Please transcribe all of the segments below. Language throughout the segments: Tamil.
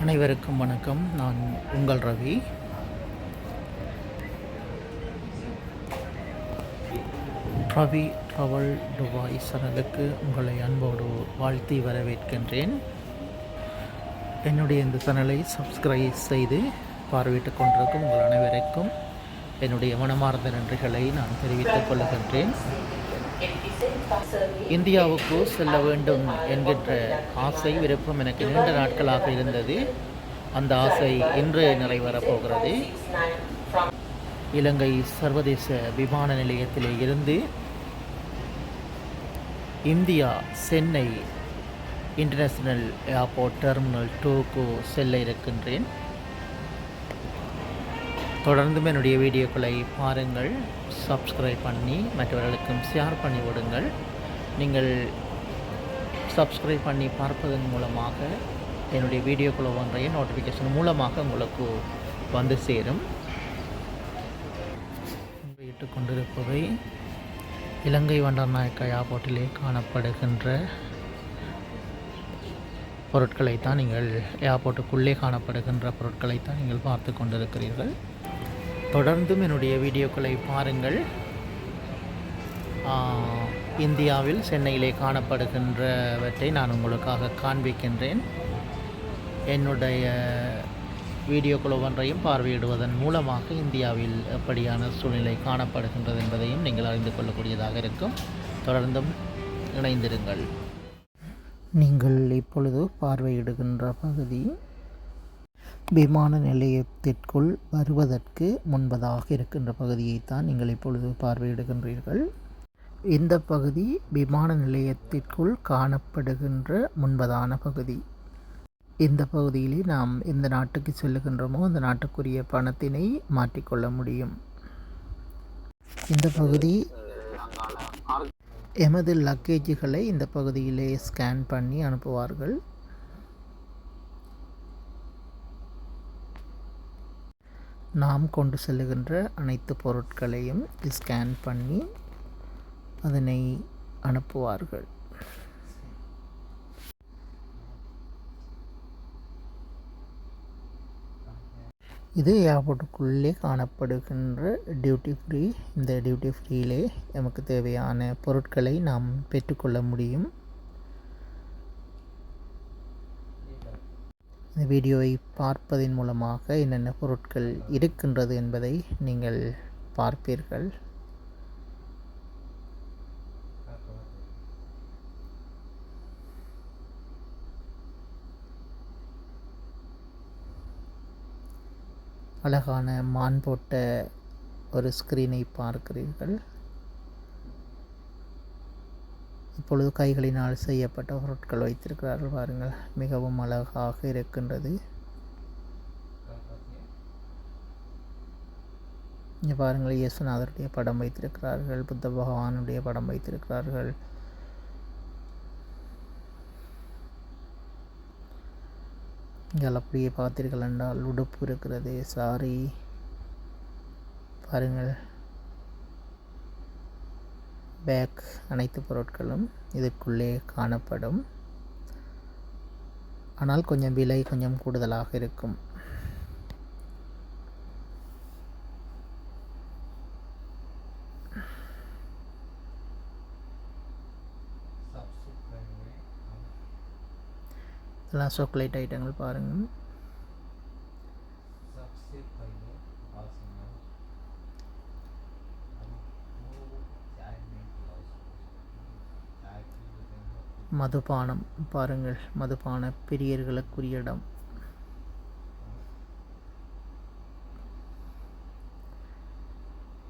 அனைவருக்கும் வணக்கம். நான் உங்கள் ரவி. ரவி ட்ரவல் துபாய் சேனலுக்கு உங்களை அன்போடு வாழ்த்தி வரவேற்கின்றேன். என்னுடைய இந்த சேனலை சப்ஸ்கிரைப் செய்து பார்வையிட்டுக் கொண்டிருக்கும் உங்கள் அனைவருக்கும் என்னுடைய மனமார்ந்த நன்றிகளை நான் தெரிவித்துக் கொள்கின்றேன். இந்தியாவுக்கு செல்ல வேண்டும் என்கின்ற ஆசை விருப்பம் எனக்கு நீண்ட நாட்களாக இருந்தது. அந்த ஆசை இன்று நிறைவேறப் போகிறது இலங்கை சர்வதேச விமான நிலையத்திலே இருந்து India Chennai international airport terminal டூக்கு செல்ல இருக்கின்றேன். தொடர்ந்தும் என்னுடைய வீடியோக்களை பாருங்கள் சப்ஸ்கிரைப் பண்ணி மற்றவர்களுக்கும் ஷேர் பண்ணி விடுங்கள். நீங்கள் சப்ஸ்கிரைப் பண்ணி பார்ப்பதன் மூலமாக என்னுடைய வீடியோக்கள் ஒன்றைய நோட்டிஃபிகேஷன் மூலமாக உங்களுக்கு வந்து சேரும். இட்டு கொண்டிருப்பவை இலங்கை வண்டர்நாயக்க ஏர்போர்ட்டிலே காணப்படுகின்ற பொருட்களைத்தான் நீங்கள் ஏர்போர்ட்டுக்குள்ளே காணப்படுகின்ற பொருட்களைத்தான் நீங்கள் பார்த்து கொண்டிருக்கிறீர்கள். தொடர்ந்தும் என்னுடைய வீடியோக்களை பாருங்கள். இந்தியாவில் சென்னையிலே காணப்படுகின்றவற்றை நான் உங்களுக்காக காண்பிக்கின்றேன். என்னுடைய வீடியோக்கள் ஒவ்வொன்றையும் பார்வையிடுவதன் மூலமாக இந்தியாவில் எப்படியான சூழ்நிலை காணப்படுகின்றது என்பதையும் நீங்கள் அறிந்து கொள்ளக்கூடியதாக இருக்கும். தொடர்ந்தும் இணைந்திருங்கள். நீங்கள் இப்பொழுது பார்வையிடுகின்ற பகுதி விமான நிலையத்திற்குள் வருவதற்கு முன்பதாக இருக்கின்ற பகுதியைத்தான் நீங்கள் இப்பொழுது பார்வையிடுகின்றீர்கள். இந்த பகுதி விமான நிலையத்திற்குள் காணப்படுகின்ற முன்பதான பகுதி. இந்த பகுதியிலே நாம் எந்த நாட்டுக்கு செல்லுகின்றோமோ அந்த நாட்டுக்குரிய பணத்தினை மாற்றிக்கொள்ள முடியும். இந்த பகுதி எமது லக்கேஜுகளை இந்த பகுதியிலே ஸ்கேன் பண்ணி அனுப்புவார்கள். நாம் கொண்டு செல்லுகின்ற அனைத்து பொருட்களையும் ஸ்கேன் பண்ணி அதனை அனுப்புவார்கள். இது ஏர்போர்ட்டுக்குள்ளே காணப்படுகின்ற டியூட்டி ஃப்ரீ இந்த டியூட்டி ஃப்ரீயிலே நமக்கு தேவையான பொருட்களை நாம் பெற்றுக்கொள்ள முடியும். இந்த வீடியோவை பார்ப்பதன் மூலமாக என்னென்ன பொருட்கள் இருக்கின்றது என்பதை நீங்கள் பார்ப்பீர்கள். அழகான மான் போட்ட ஒரு ஸ்க்ரீனை பார்க்கிறீர்கள். இப்பொழுது கைகளினால் செய்யப்பட்ட பொருட்கள் வைத்திருக்கிறார்கள். பாருங்கள் மிகவும் அழகாக இருக்கின்றது. இங்கே பாருங்கள் இயேசுநாதருடைய படம் வைத்திருக்கிறார்கள் புத்த பகவானுடைய படம் வைத்திருக்கிறார்கள். இங்கே அப்படியே பார்த்தீர்கள் என்றால் உடுப்பு இருக்கிறது சாரி. பாருங்கள் பேக் அனைத்து பொருட்களும் இதுக்குள்ளே காணப்படும். ஆனால் கொஞ்சம் விலை கொஞ்சம் கூடுதலாக இருக்கும். இதெல்லாம் சாக்லேட் ஐட்டங்கள் பாருங்கள் மதுபானம். பாருங்கள் மதுபான பிரியர்களுக்குரிய இடம்.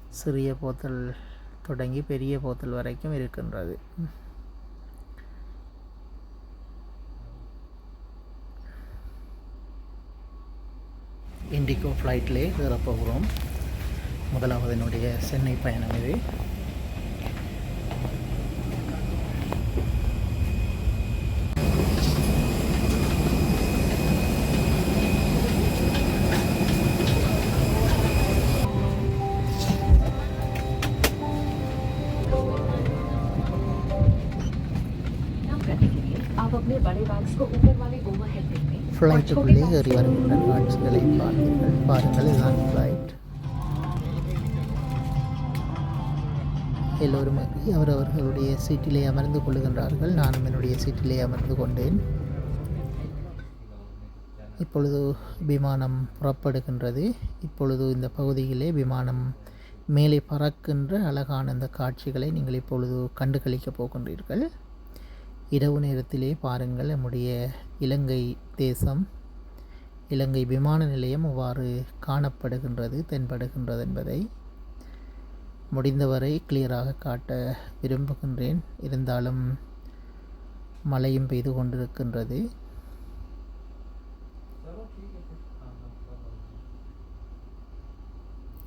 சிறிய போத்தல் தொடங்கி பெரிய போத்தல் வரைக்கும் இருக்கின்றது. இண்டிகோ ஃப்ளைட்லேயே ஏறப்போகிறோம். முதலாவது என்னுடைய சென்னை பயணம் இது. ஃப்ளைட்டுக்குள்ளே ஏறி வருகின்ற காட்சிகளை பார்த்தீர்கள். பாருங்கள் இதுதான் ஃப்ளைட் எல்லோரும் அவரவர்களுடைய சீட்டிலே அமர்ந்து கொள்ளுகின்றார்கள். நானும் என்னுடைய சீட்டிலே அமர்ந்து கொண்டேன். இப்பொழுது விமானம் புறப்படுகின்றது. இப்பொழுது இந்த பகுதியிலே விமானம் மேலே பறக்கின்ற அழகான இந்த காட்சிகளை நீங்கள் இப்பொழுது கண்டுகளிக்கப் போகின்றீர்கள். இரவு நேரத்திலே பாருங்கள் நம்முடைய இலங்கை தேசம் இலங்கை விமான நிலையம் அவ்வாறு காணப்படுகின்றது தென்படுகின்றது என்பதை முடிந்தவரை கிளியராக காட்ட விரும்புகின்றேன். இருந்தாலும் மழையும் பெய்து கொண்டிருக்கின்றது.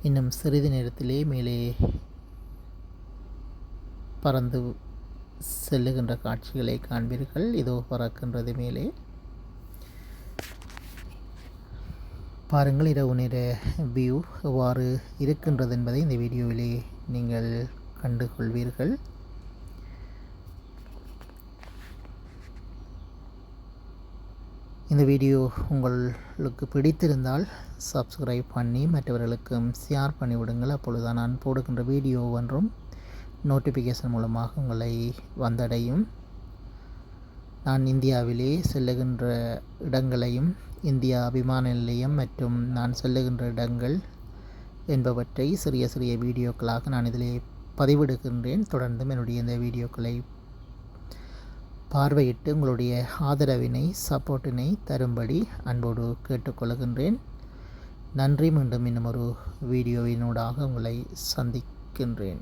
இன்னும் சிறிது நேரத்திலே மேலே பறந்து செல்லுகின்ற காட்சிகளை காண்பீர்கள். இதோ பறக்கின்றது மேலே. பாருங்கள் இரவு நேர வியூ எவ்வாறு இருக்கின்றது என்பதை இந்த வீடியோவிலே நீங்கள் கண்டு கொள்வீர்கள் இந்த வீடியோ உங்களுக்கு பிடித்திருந்தால் சப்ஸ்கிரைப் பண்ணி மற்றவர்களுக்கும் ஷேர் பண்ணிவிடுங்கள். அப்பொழுது நான் போடுகின்ற வீடியோ ஒன்றும் நோட்டிஃபிகேஷன் மூலமாக உங்களை வந்தடையும். நான் இந்தியாவிலே செல்லுகின்ற இடங்களையும் இந்தியா விமான நிலையம் மற்றும் நான் செல்லுகின்ற இடங்கள் என்பவற்றை சிறிய சிறிய வீடியோக்களாக நான் இதிலே பதிவிடுகின்றேன். தொடர்ந்தும் என்னுடைய இந்த வீடியோக்களை பார்வையிட்டு உங்களுடைய ஆதரவினை சப்போர்ட்டினை தரும்படி அன்போடு கேட்டுக்கொள்கின்றேன். நன்றி. மீண்டும் இன்னும் ஒரு வீடியோவினூடாக உங்களை சந்திக்கின்றேன்.